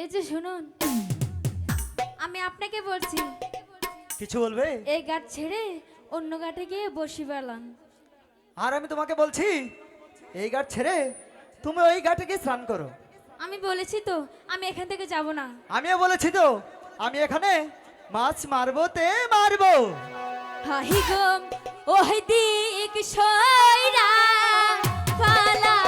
এই যে শুনুন আমি আপনাকে বলছি কিছু বলবে? এই গাছ ছেড়ে অন্য ঘাটে গিয়ে বসি পেলাম আর আমি তোমাকে বলছি এই ঘাট ছেড়ে তুমি ওই ঘাটে গিয়ে স্নান করো। আমি বলেছি তো আমি এখান থেকে যাব না। আমিও বলেছি তো আমি এখানে মাছ মারবো তে মারবো। হাহি গম ওহ দিক সয়রা পালাও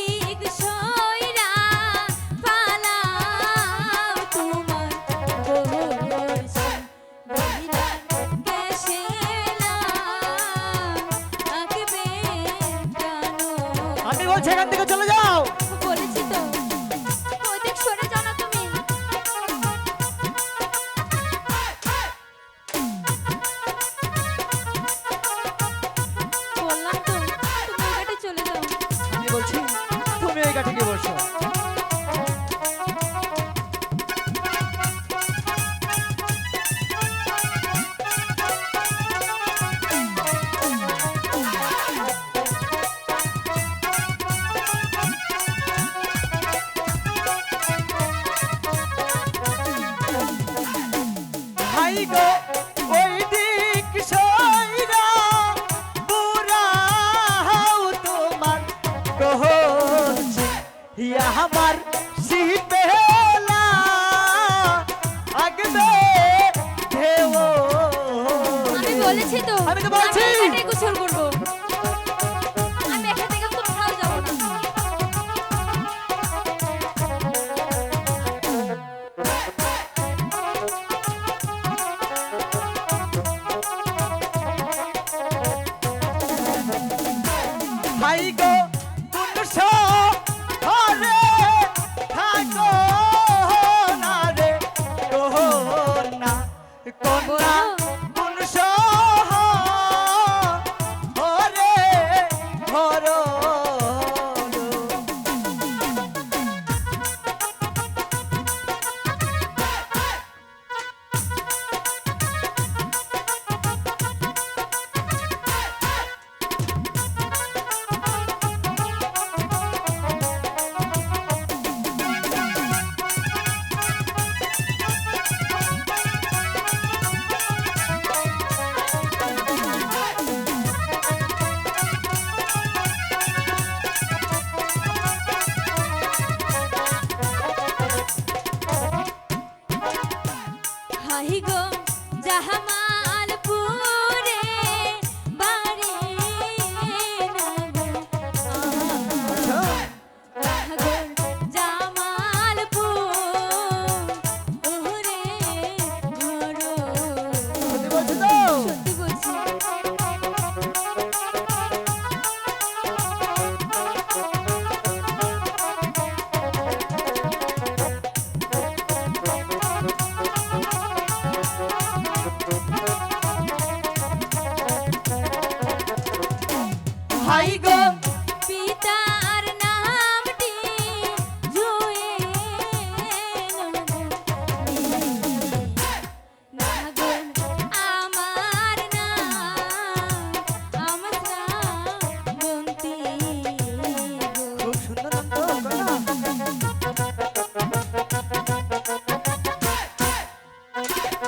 বলছি এখান থেকে চলে যাও। আমার সিপেলা আগবে আমি বলেছি তো আমি তো বলছি। গোসল করব।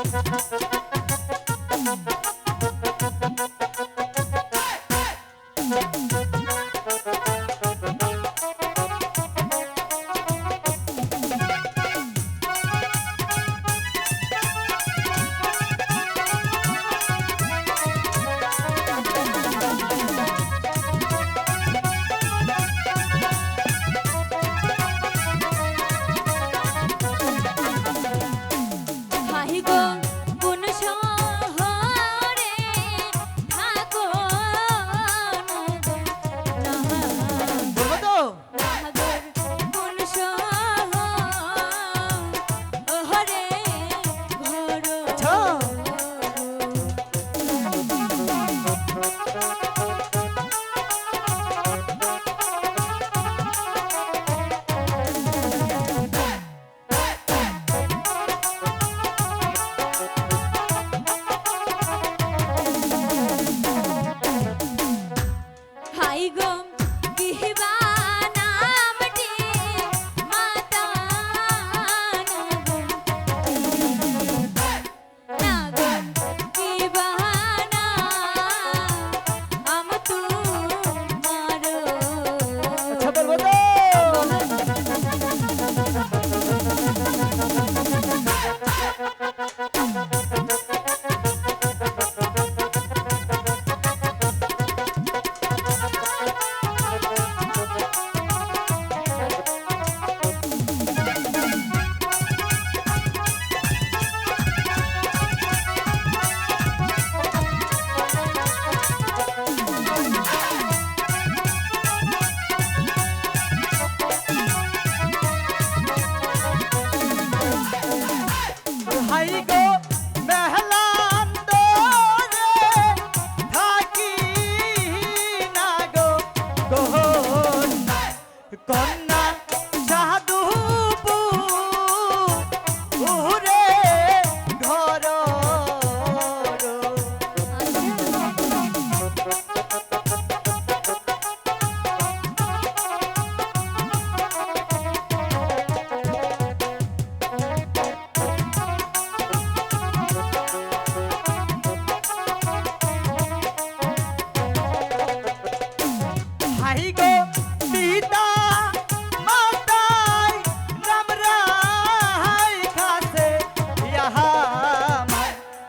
Thank you.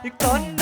You con